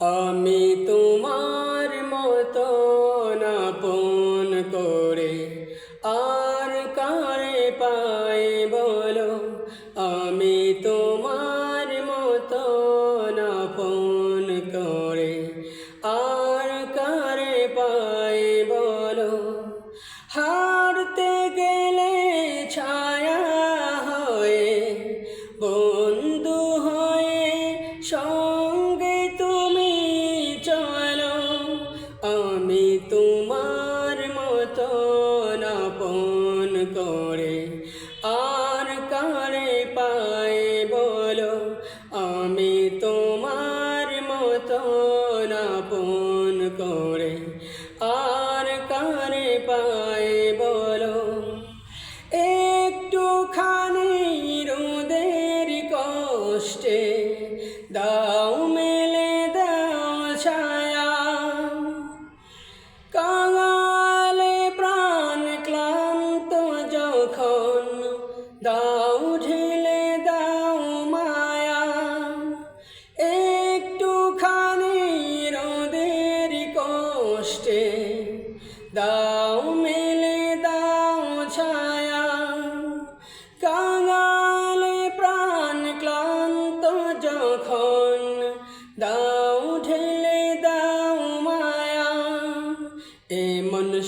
আমি তোমার মতো আপন করে আর কারে পাই বলো? আমি তোমার মতো আপন করে কষ্টে দাও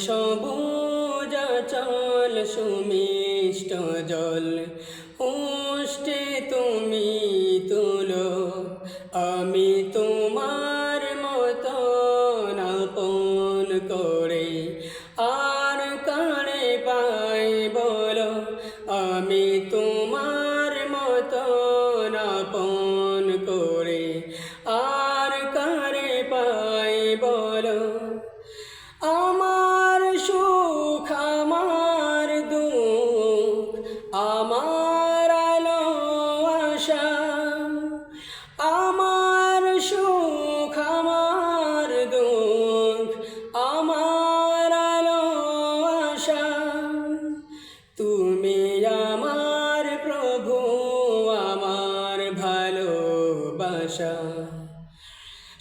সবুজ চল সুমিষ্ট জল। উষ্টে তুমি তুলো, আমি তোমার মতো আপন করে। আর কানে পাই বলো, আমি তোমার মতো আপন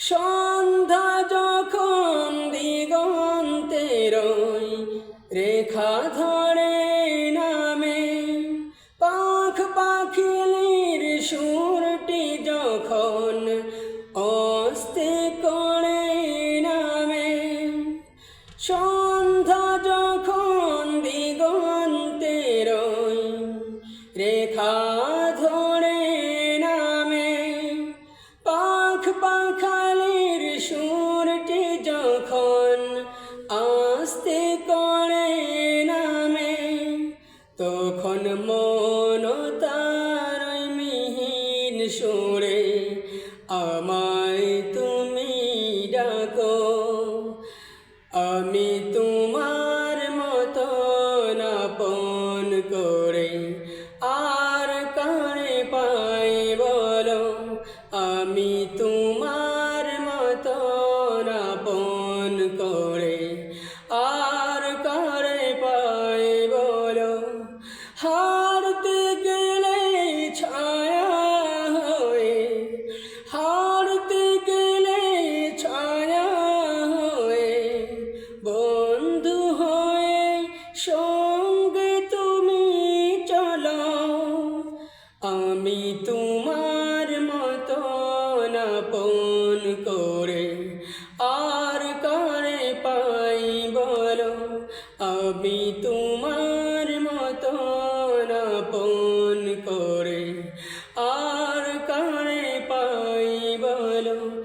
সন্ধ্যা যখন দিগন্তের রেখা ধরে নামে। পাখ পাখিলির সুরটি যখন অস্তে করে নামে সন্ধ্যা আস্তে করে নামে তখন মন তার মিহিন সুরে আমায় তুমি হারতে গেলে ছায়া হয়ে, হারতে গেলে ছায়া হয়ে, বন্ধু হয়ে সঙ্গে তুমি চলো আমি তোমার মতো আপন করে আর কারে পাই বলো? আমি তোমার বলো